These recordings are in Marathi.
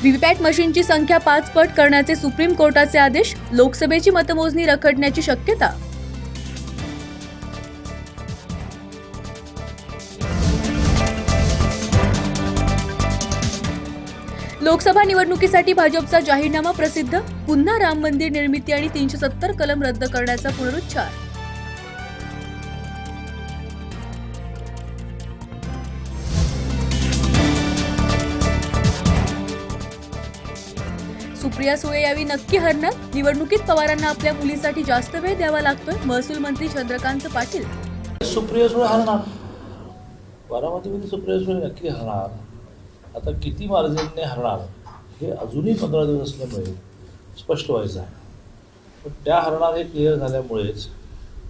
व्हीव्हीपॅट मशीनची संख्या पाच पट करण्याचे सुप्रीम कोर्टाचे आदेश लोकसभेची मतमोजणी रखडण्याची शक्यता. लोकसभा निवडणुकीसाठी भाजपचा जाहीरनामा प्रसिद्ध. पुन्हा राम मंदिर निर्मिती आणि तीनशे सत्तर कलम रद्द करण्याचा पुनरुच्चार. सुप्रिया सुळे यावेळी नक्की हरणार? निवडणुकीत पवारांना आपल्या मुलीसाठी जास्त वेळ द्यावा लागतोय? महसूल मंत्री चंद्रकांत पाटील. सुप्रिया सुळे हरणार? बारामतीमध्ये सुप्रिया सुळे नक्की हरणार? आता किती मार्जिनने हरणार? हे अजूनही पंधरा दिवस असल्यामुळे स्पष्ट व्हायचं आहे. पण त्या हरणार हे क्लिअर झाल्यामुळेच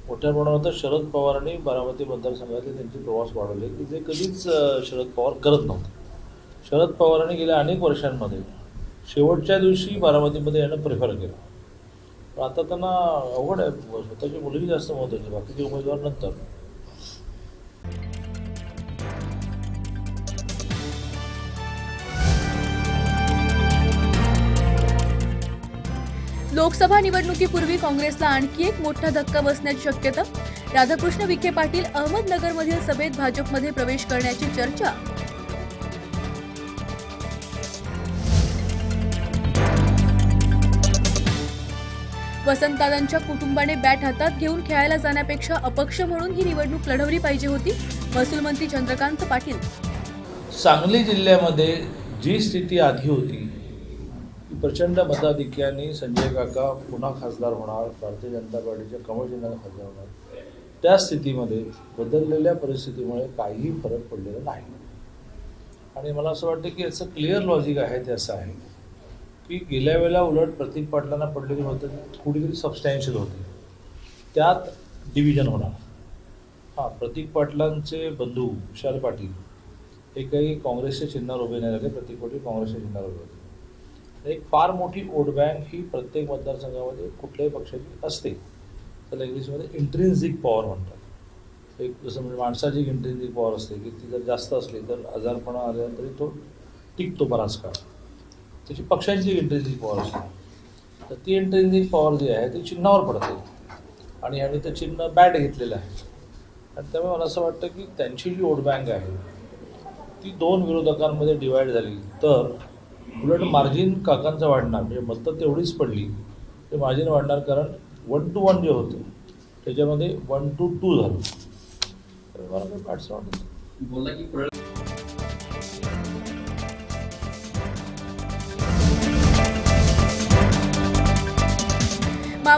मोठ्या प्रमाणात शरद पवारांनी बारामती मतदारसंघातले त्यांचे प्रवास वाढवले की जे कधीच शरद पवार करत नव्हते. शरद पवारांनी गेल्या अनेक वर्षांमध्ये शेवटच्या दिवशी बारामतीमध्ये यानं प्रेफर केलं. पण आता त्यांना अवघड आहे. स्वतःची मुलगी जास्त महत्त्वाची बाकीचे उमेदवार नंतर. लोकसभा निवडणुकीपूर्वी काँग्रेसला आणखी एक मोठा धक्का बसण्याची शक्यता? राधाकृष्ण विखे पाटील अहमदनगरमधील सभेत भाजपमध्ये प्रवेश करण्याची चर्चा? वसंतदादांच्या कुटुंबाने बॅट हातात घेऊन खेळायला जाण्यापेक्षा अपक्ष म्हणून ही निवडणूक लढवली पाहिजे होती महसूल मंत्री चंद्रकांत पाटील. सांगली जिल्ह्यामध्ये जी स्थिती आधी होती प्रचंड मताधिक्याने संजय काका पुन्हा खासदार होणार भारतीय जनता पार्टीच्या कमळ खासदार होणार. त्या स्थितीमध्ये बदललेल्या परिस्थितीमुळे काहीही फरक पडलेला नाही. आणि मला असं वाटतं की याचं क्लिअर लॉजिक आहे ते असं आहे. की गेल्या वेळेला उलट प्रतीक पाटलांना पडलेली मतं कुठेतरी सबस्टॅन्शियल होती. त्यात डिव्हिजन होणार. हां प्रतीक पाटलांचे बंधू विशाल पाटील हे काही काँग्रेसच्या चिन्हावर उभे नाही राहिले प्रतीक पाटील काँग्रेसच्या चिन्हावर उभे होते. एक फार मोठी वोट बँक ही प्रत्येक मतदारसंघामध्ये कुठल्याही पक्षाची असते. त्याला इंग्लिशमध्ये इंट्रिन्झिक पॉवर म्हणतात. एक जसं म्हणजे माणसाची एक इंट्रिन्झिक पॉवर असते की ती जर जास्त असली तर आजारपणा आल्यानंतरही तो टिकतो बराच काळ. त्याची पक्षांची इंट्रेन्सिक पॉवर असते तर ती इंट्रेन्सिक पॉवर जी आहे ती चिन्हावर पडते. आणि ह्यांनी ते चिन्ह बॅट घेतलेलं आहे. आणि त्यामुळे मला असं वाटतं की त्यांची जी वोट बँक आहे ती दोन विरोधकांमध्ये डिवाईड झाली. तर उलट मार्जिन काकांचं वाढणार म्हणजे मतं तेवढीच पडली. ते मार्जिन वाढणार कारण वन टू वन जे होतं त्याच्यामध्ये वन टू टू झालं. तर मला काही पाठचं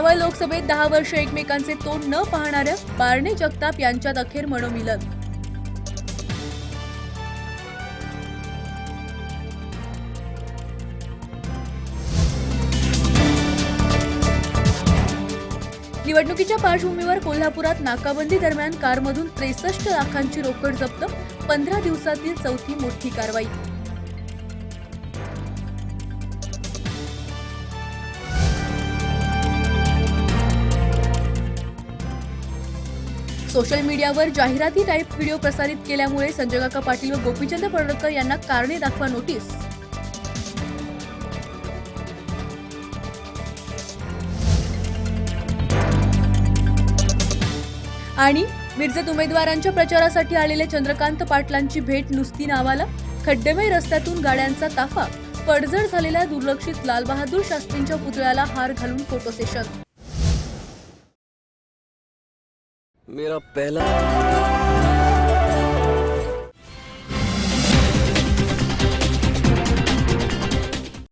मावळ लोकसभेत दहा वर्ष एकमेकांचे तोंड न पाहणाऱ्या बारणे जगताप यांच्यात अखेर मनोमिलन. निवडणुकीच्या पार्श्वभूमीवर कोल्हापुरात नाकाबंदी दरम्यान कारमधून त्रेसष्ट लाखांची रोकड जप्त पंधरा दिवसातील चौथी मोठी कारवाई. सोशल मीडियावर जाहिराती टाईप व्हिडिओ प्रसारित केल्यामुळे संजय काका पाटील व गोपीचंद पडळकर यांना कारणे दाखवा नोटीस. आणि मिरजेत उमेदवारांच्या प्रचारासाठी आलेल्या चंद्रकांत पाटलांची भेट नुसती नावाला खड्डेमय रस्त्यातून गाड्यांचा ताफा पडझड झालेल्या दुर्लक्षित लालबहादूर शास्त्रींच्या पुतळ्याला हार घालून फोटो सेशन मेरा पहला